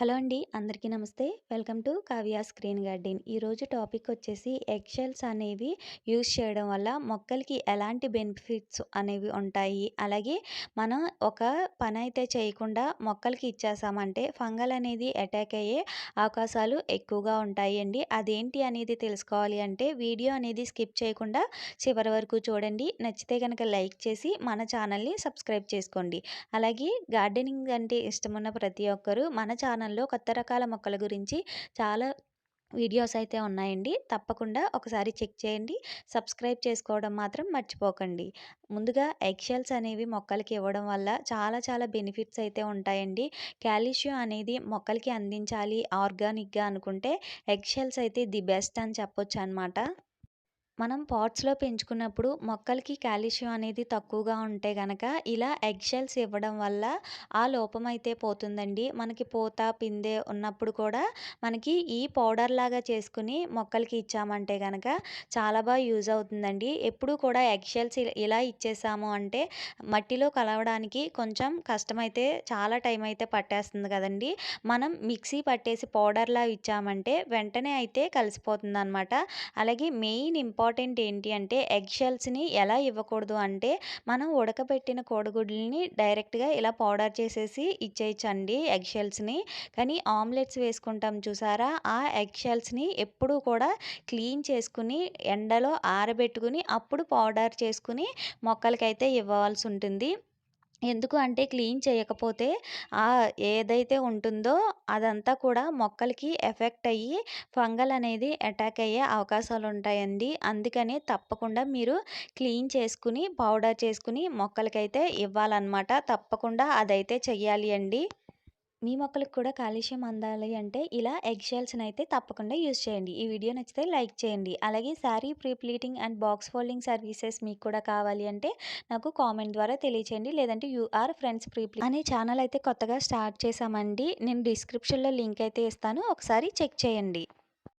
Hello అండి అందరికీ నమస్తే. Welcome to Kavya screen garden. ఈరోజు టాపిక్ వచ్చేసి ఎగ్షెల్స్ అనేవి యూజ్ చేయడం వల్ల మొక్కలకి ఎలాంటి బెనిఫిట్స్ అనేవి ఉంటాయి. అలాగే మనం ఒక పని అయితే చేయకుండా మొక్కలకి ఇచ్చేసామంటే ఫంగల్ అనేది అటాక్ అయ్యే అవకాశాలు ఎక్కువగా ఉంటాయి అండి అదేంటి అనేది తెలుసుకోవాలి అంటే వీడియో అనేది స్కిప్ చేయకుండా చివరి వరకు చూడండి. నచ్చితే కనుక లైక్ చేసి మన ఛానల్ని సబ్స్క్రైబ్ చేసుకోండి. అలాగే గార్డెనింగ్ అంటే ఇష్టమున్న ప్రతి ఒక్కరూ మన ఛానల్లో కొత్త రకాల మొక్కల గురించి చాలా వీడియోస్ అయితే ఉన్నాయండి. తప్పకుండా ఒకసారి చెక్ చేయండి. సబ్స్క్రైబ్ చేసుకోవడం మాత్రం మర్చిపోకండి. ముందుగా ఎగ్షెల్స్ అనేవి మొక్కలకి ఇవ్వడం వల్ల చాలా చాలా బెనిఫిట్స్ అయితే ఉంటాయండి. క్యాల్షియం అనేది మొక్కలకి అందించాలి ఆర్గానిక్గా అనుకుంటే ఎగ్షెల్స్ అయితే ది బెస్ట్ అని చెప్పొచ్చు అనమాట మనం పాట్స్లో పెంచుకున్నప్పుడు మొక్కలకి కాల్షియం అనేది తక్కువగా ఉంటే గనక ఇలా ఎగ్ షెల్స్ ఇవ్వడం వల్ల ఆ లోపం అయితే పోతుందండి. మనకి పూత పిందె ఉన్నప్పుడు కూడా మనకి ఈ పౌడర్ లాగా చేసుకుని మొక్కలకి ఇచ్చామంటే కనుక చాలా బాగా యూజ్ అవుతుందండి. ఎప్పుడు కూడా ఎగ్ షెల్స్ ఇలా ఇచ్చేసాము అంటే మట్టిలో కలవడానికి కొంచెం కష్టమైతే చాలా టైం అయితే పట్టేస్తుంది కదండి. మనం మిక్సీ పట్టేసి పౌడర్లా ఇచ్చామంటే వెంటనే అయితే కలిసిపోతుంది అనమాట అలాగే మెయిన్ ఇంపార్టెంట్ ఇంపార్టెంట్ ఏంటి అంటే ఎగ్ షెల్స్ని ఎలా ఇవ్వకూడదు అంటే మనం ఉడకబెట్టిన కోడిగుడ్లని డైరెక్ట్గా ఇలా పౌడర్ చేసేసి ఇచ్చేయచ్చండి ఎగ్ షెల్స్ని. కానీ ఆమ్లెట్స్ వేసుకుంటాం చూసారా? ఆ ఎగ్ షెల్స్ని ఎప్పుడూ కూడా క్లీన్ చేసుకుని ఎండలో ఆరబెట్టుకుని అప్పుడు పౌడర్ చేసుకుని మొక్కలకైతే ఇవ్వాల్సి ఉంటుంది. ఎందుకు అంటే క్లీన్ చేయకపోతే ఆ ఏదైతే ఉంటుందో అదంతా కూడా మొక్కలకి ఎఫెక్ట్ అయ్యి ఫంగల్ అనేది అటాక్ అయ్యే అవకాశాలు ఉంటాయండి అందుకని తప్పకుండా మీరు క్లీన్ చేసుకుని పౌడర్ చేసుకుని మొక్కలకైతే ఇవ్వాలన్నమాట. తప్పకుండా అదైతే చెయ్యాలి అండి. మీ మొక్కలకు కూడా కాలుష్యం అందాలి అంటే ఇలా ఎగ్ షెల్స్ని అయితే తప్పకుండా యూజ్ చేయండి. ఈ వీడియో నచ్చితే లైక్ చేయండి. అలాగే sari prepleating and box folding services మీకు కూడా కావాలి అంటే నాకు కామెంట్ ద్వారా తెలియచేయండి. లేదంటే యూఆర్ ఫ్రెండ్స్ ప్రీప్లీ. అనే ఛానల్ అయితే కొత్తగా స్టార్ట్ చేశామండి. నేను డిస్క్రిప్షన్లో లింక్ అయితే ఇస్తాను. ఒకసారి చెక్ చేయండి.